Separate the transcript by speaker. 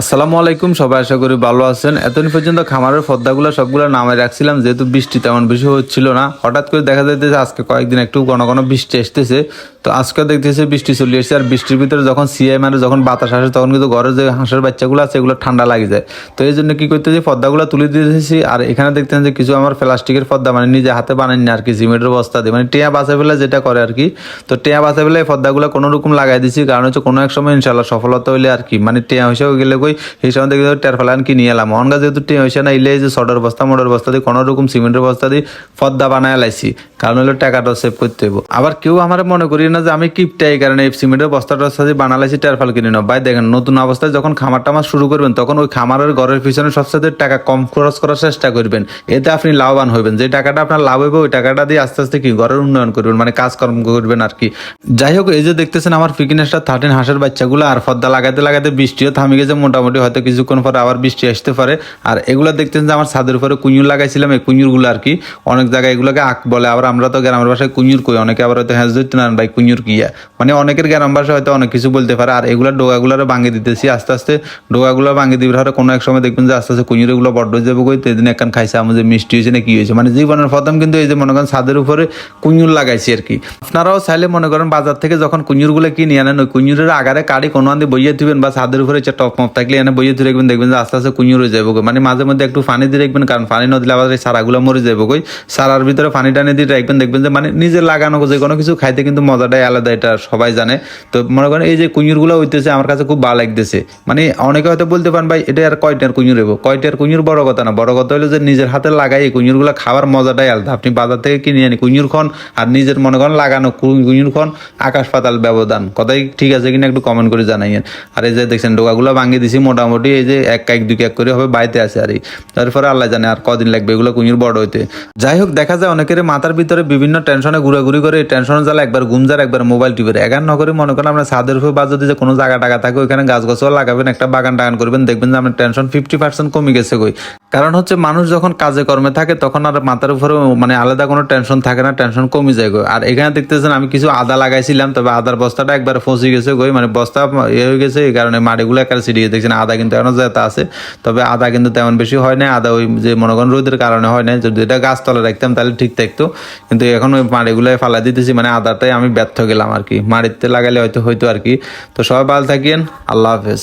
Speaker 1: আসসালামু আলাইকুম, সবাই আশা করি ভালো আছেন। এতদিন পর্যন্ত খামারের পদ্মাগুলো সবগুলো নামে রাখছিলাম, যেহেতু বৃষ্টি তেমন বেশি হচ্ছিল না। হঠাৎ করে দেখা যাইতেছে আজকে কয়েকদিন একটু ঘন ঘন বৃষ্টি আসতেছে। তো আজকে দেখতেছে বৃষ্টি চলে এসেছে আর বৃষ্টির ভিতরে যখন মানে যখন বাতাস আসে, তখন কিন্তু ঘরের যে হাঁসের বাচ্চাগুলো আছে, এগুলো ঠান্ডা লাগে যায়। তো এই জন্য কী করতেছি, পদ্মাগুলো তুলে দিতেছি, আর এখানে দেখতেছেন যে কিছু আমার প্লাস্টিকের পদ্মা মানে নিজে হাতে বানাই না আর কি সিমেন্টের বস্তা দিয়ে। মানে টেয়া বাঁচা ফেলে যেটা করে আর কি। তো টেয়া বাঁচা ফেলে এই পদ্মাগুলো কোনো রকম লাগাই দিছি, কারণ হচ্ছে কোনো এক সময় ইনশাল্লাহ সফলতা হইলে আর কি মানে টেয়া হিসেবে গেলে কই, এই সময় দেখি টের ফেলান কি নিয়ে এলাম। অনগা যেহেতু টেয়া হয়েছে না ইলে যে সডার বস্তা মোটর বস্তা দিয়ে কোনো রকম সিমেন্টের বস্তা দিয়ে পদ্মা বানায় লাইছি। কারণ হলো টাকাটা সেভ করতে হইব। আবার কেউ আমার মনে করি না যে আমি কিপটাই এই কারণে এই সিমেন্টের বস্তা দিয়ে বানালাইছি টেরফাল কিনে নাও। ভাই, দেখেন, নতুন অবস্থায় যখন খামার টামার শুরু করবেন, তখন ওই খামারের ঘরের পিছনে সবসাথে টাকা কম খরচ করার চেষ্টা করবেন। এতে আপনি লাভবান হবেন যে টাকাটা আপনার লাভ হবে ওই টাকাটা দিয়ে আস্তে আস্তে কি ঘরের উন্নয়ন করবেন মানে কাজকর্ম করবেন আর কি। যাই হোক, এই যে দেখতেছেন আমার ফিকিনেসটা থার্টিন হাঁসের বাচ্চাগুলো আর ফদ্দা লাগাতে লাগাতে বৃষ্টিও থামে গেছে মোটামুটি হয়তো কিছুক্ষণ পরে আবার বৃষ্টি আসতে পারে। আর এগুলো দেখতেছেন যে আমার ছাদের উপরে কুঁয়ুর লাগাইছিলাম, এই কুঁয়ুরগুলো আর কি। অনেক জায়গায় এগুলোকে আঁক বলে, আবার আমরা তো গ্রামের ভাষায় কুঁয়ুর কই? অনেকে আবার হয়তো হ্যাঁ ধরতে না ভাই, কুঁয়ুর কিয়া মানে অনেকের গ্রাম ভাষায় হয়তো অনেক কিছু বলতে পারে। আর এগুলো ডোগাগুলোর ভাঙে দিতেছি, আস্তে আস্তে ডোগাগুলো ভাঙে দিবে হয়তো কোনো এক সময় দেখবেন যে আস্তে আস্তে কুঁজুরগুলো বড্ড যাবে কই তো এদিন একখান খাইছে আমাদের মিষ্টি হয়েছে না কি হয়েছে? মানে জীবনের প্রথম কিন্তু এই যে মনে করেন ছাদের উপরে কুঁয়ুর লাগাইছি আর কি। আপনারাও চাইলে মনে করেন বাজার থেকে যখন কুঁয়ুরগুলো কিনে আনেন, ওই কুঁয়ুরের আগারে কাড়ি কোনো আনতে বইয়ে দিবেন বা ছাদের উপরে টপ মপ থাকে থাকলে এনে বইয়ে ধরে রাখবেন, দেখবেন যে আস্তে আস্তে কুঁয়ুরে যাব মানে মাঝে মধ্যে একটু পানি দিয়ে রাখবেন, কারণ পানি না দিলে আবার সারাগুলো মরে যাব কই সারার ভিতরে পানি টানি দিয়ে রাখবেন, দেখবেন যে মানে নিজের লাগানো যে কোনো কিছু খাইতে কিন্তু মজাটাই আলাদা, এটা সবাই জানে। তো মনে করেন এই যে কুঁয়ুরগুলো হইতেছে, আমার কাছে খুব ভালো লাগতেছে। মানে অনেকে হয়তো বলতে পারেন, ভাই, এটা আর কয়টার কুঁয়ুর এবো কয়টার কুঁয়ুর বড় কথা না, বড় কথা হলো যে নিজের হাতে লাগাই, এই কুঁয়ুরগুলো খাওয়ার মজাটাই আলাদা। আপনি বাজার থেকে কিনে আনি কুঁয়ুর খন আর নিজের মনে করেন লাগানো কুঁয়ুর খন আকাশ পাতাল ব্যবধান। কথাই ঠিক আছে কিনা একটু কমেন্ট করে জানাইয়েন। আর এই যে দেখছেন, ডোকাগুলো ভাঙিয়ে দিছি, মোটামুটি এই যে এক এক দুই এক করে হবে বাইতে আছে আর তারপরে আল্লাহ জানে আর কদিন লাগবে এগুলো কুഞ്ഞুর বড় হইতে। যাই হোক, দেখা যায় অনেকের মাথার ভিতরে বিভিন্ন টেনশনে ঘুরাঘুরি করে টেনশনে জ্বালা একবার গুমজার একবার মোবাইল টিপের এগার নগরে মনে করেন আমরা ছাদের উপর বা যদি যে কোনো জায়গা টাকা থাকে, ওইখানে গাছ গাছও লাগাবেন, একটা বাগান টাগান করবেন, দেখবেন যে আপনার টেনশন ফিফটি পার্সেন্ট কমে গেছে কই। কারণ হচ্ছে মানুষ যখন কাজে কর্মে থাকে, তখন আর মাথার উপরে মানে আলাদা কোনো টেনশন থাকে না, টেনশন কমে যায় গো আর এখানে দেখতেছেন আমি কিছু আদা লাগাইছিলাম, তবে আদার বস্তাটা একবার ফসে গেছে গই মানে বস্তা ইয়ে হয়ে গেছে, এই কারণে মাটিগুলো একার ছিটিয়ে দেখছেন আদা কিন্তু এখনও যেতে আছে। তবে আদা কিন্তু তেমন বেশি হয় না আদা ওই যে মনে করেন রোদের কারণে হয় না যদি এটা গাছতলা রাখতাম তাহলে ঠিক থাকতো। কিন্তু এখন ওই মাড়িগুলোয় ফালা দিতেছি। মানে আদাটাই আমি ব্যর্থ গেলাম আর কি। মাড়িতে লাগালে হয়তো হয়তো আর কি। তো সবাই ভালো থাকিয়েন আল্লাহ হাফেজ।